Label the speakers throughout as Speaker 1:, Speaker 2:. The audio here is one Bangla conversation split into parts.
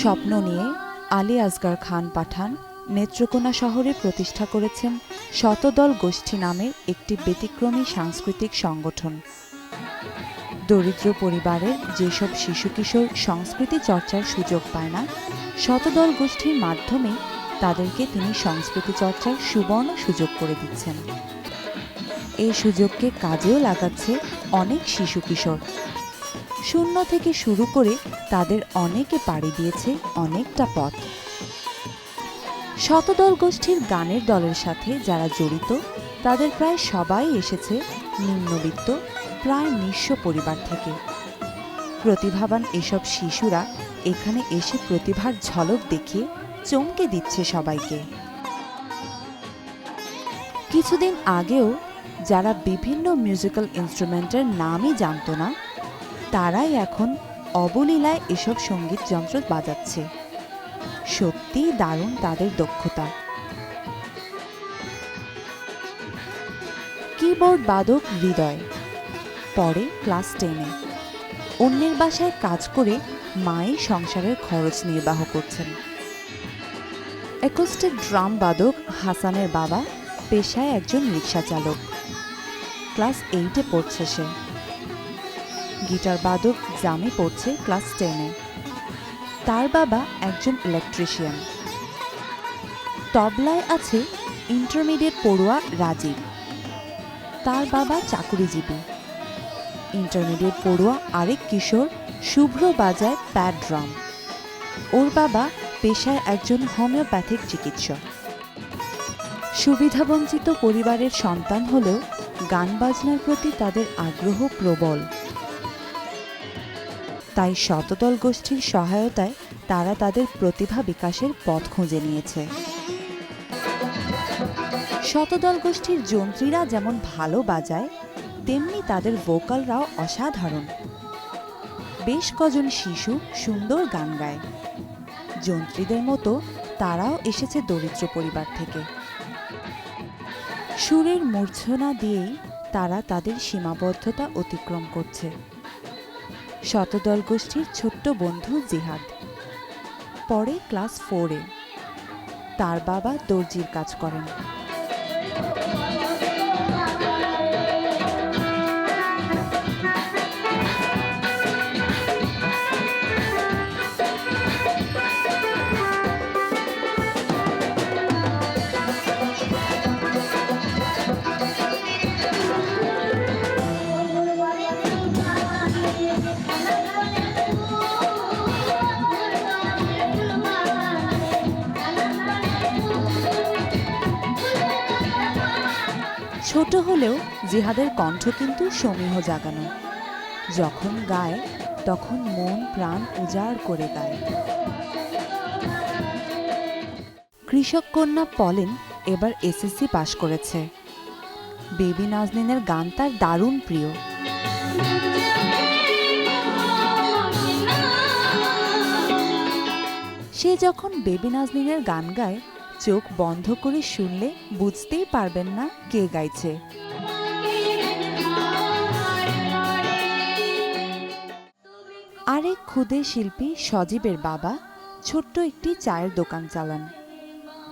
Speaker 1: স্বপ্ন নিয়ে আলী আসগার খান পাঠান নেত্রকোনা শহরে প্রতিষ্ঠা করেছেন শতদল গোষ্ঠী নামের একটি ব্যতিক্রমী সাংস্কৃতিক সংগঠন। দরিদ্র পরিবারের যেসব শিশু কিশোর সংস্কৃতি চর্চার সুযোগ পায় না, শতদল গোষ্ঠীর মাধ্যমে তাদেরকে তিনি সংস্কৃতি চর্চার সুবর্ণ সুযোগ করে দিচ্ছেন। এই সুযোগকে কাজেও লাগাচ্ছে অনেক শিশু কিশোর। শূন্য থেকে শুরু করে তাদের অনেকে পাড়ি দিয়েছে অনেকটা পথ। শতদল গোষ্ঠীর গানের দলের সাথে যারা জড়িত, তাদের প্রায় সবাই এসেছে নিম্নবিত্ত, প্রায় নিঃস্ব পরিবার থেকে। প্রতিভাবান এসব শিশুরা এখানে এসে প্রতিভার ঝলক দেখিয়ে চমকে দিচ্ছে সবাইকে। কিছুদিন আগেও যারা বিভিন্ন মিউজিক্যাল ইনস্ট্রুমেন্টের নামই জানতো না তারাই এখন অবলীলায় এসব সংগীত যন্ত্র বাজাচ্ছে। সত্যিই দারুণ তাদের দক্ষতা। কিবোর্ড বাদক হৃদয় পরে ক্লাস টেনে অন্যের বাসায় কাজ করে মায়ের সংসারের খরচ নির্বাহ করছেন। অ্যাকোস্টিক ড্রাম বাদক হাসানের বাবা পেশায় একজন রিক্সা চালক। ক্লাস এইটে পড়ছে সে। গিটার বাদক জামি পড়ছে ক্লাস টেনে। তার বাবা একজন ইলেকট্রিশিয়ান তবলায় আছে ইন্টারমিডিয়েট পড়ুয়া রাজীব। তার বাবা চাকুরিজীবী। ইন্টারমিডিয়েট পড়ুয়া আরেক কিশোর শুভ্র বাজায় প্যাড ড্রাম ওর বাবা পেশায় একজন হোমিওপ্যাথিক চিকিৎসক। সুবিধাবঞ্চিত পরিবারের সন্তান হলেও গান বাজনার প্রতি তাদের আগ্রহ প্রবল। তাই শতদল গোষ্ঠীর সহায়তায় তারা তাদের প্রতিভা বিকাশের পথ খুঁজে নিয়েছে। শতদল গোষ্ঠীর যন্ত্রীরা যেমন ভালো বাজায়, তেমনি তাদের ভোকালরাও অসাধারণ। বেশ কজন শিশু সুন্দর গান গায়। যন্ত্রীদের মতো তারাও এসেছে দরিদ্র পরিবার থেকে। সুরের মূর্ছনা দিয়েই তারা তাদের সীমাবদ্ধতা অতিক্রম করছে। শতদল গোষ্ঠীর ছোট্ট বন্ধু জিহাদ। পরে ক্লাস ফোরে। তার বাবা দর্জির কাজ করেন। ছোট হলেও জিহাদের কণ্ঠ কিন্তু সমীহ জাগানো। যখন গায়, তখন মন প্রাণ উজাড় করে গায়। কৃষক কন্যা পলেন এবার এসএসসি পাশ করেছে। বেবি নাজনিনের গান তার দারুণ প্রিয়। সে যখন বেবি নাজনিনের গান গায় চোখ বন্ধ করে শুনলে বুঝতেই পারবেন না কে গাইছে। আরেক ক্ষুদে শিল্পী সজীবের বাবা ছোট্ট একটি চায়ের দোকান চালান।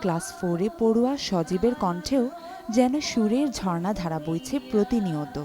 Speaker 1: ক্লাস ফোরে পড়ুয়া সজীবের কণ্ঠেও যেন সুরের ঝর্ণা ধারা বইছে প্রতিনিয়ত।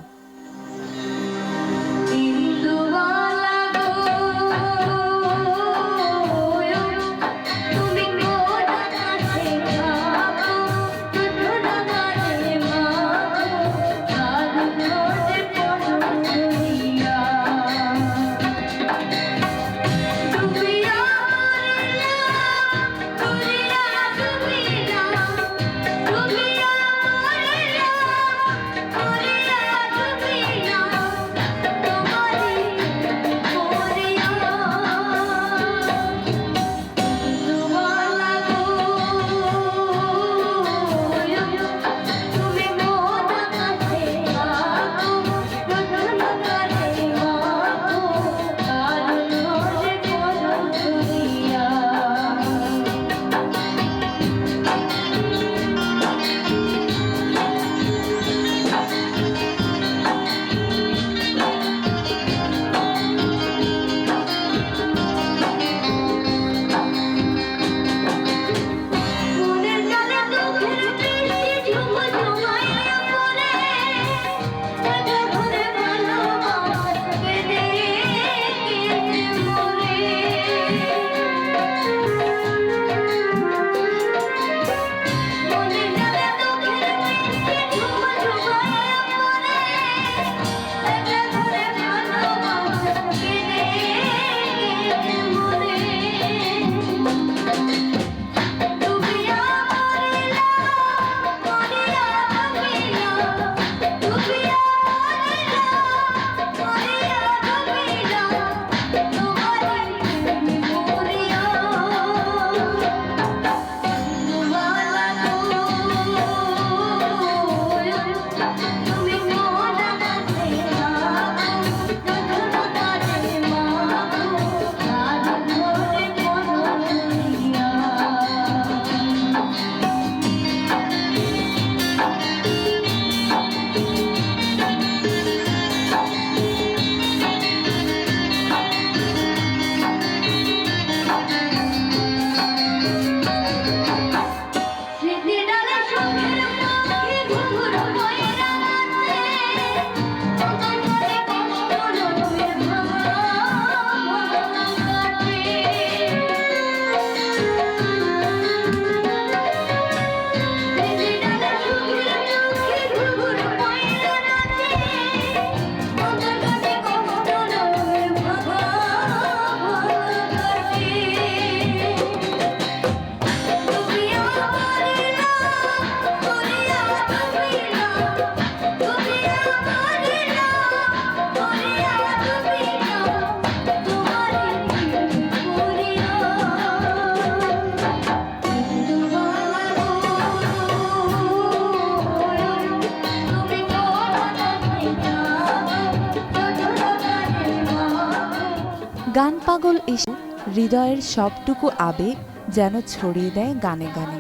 Speaker 1: গান পাগল এসে হৃদয়ের সবটুকু আবেগ যেন ছড়িয়ে দেয় গানে গানে।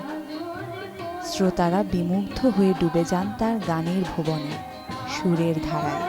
Speaker 1: শ্রোতারা বিমুগ্ধ হয়ে ডুবে যান তার গানের ভুবনে, সুরের ধারায়।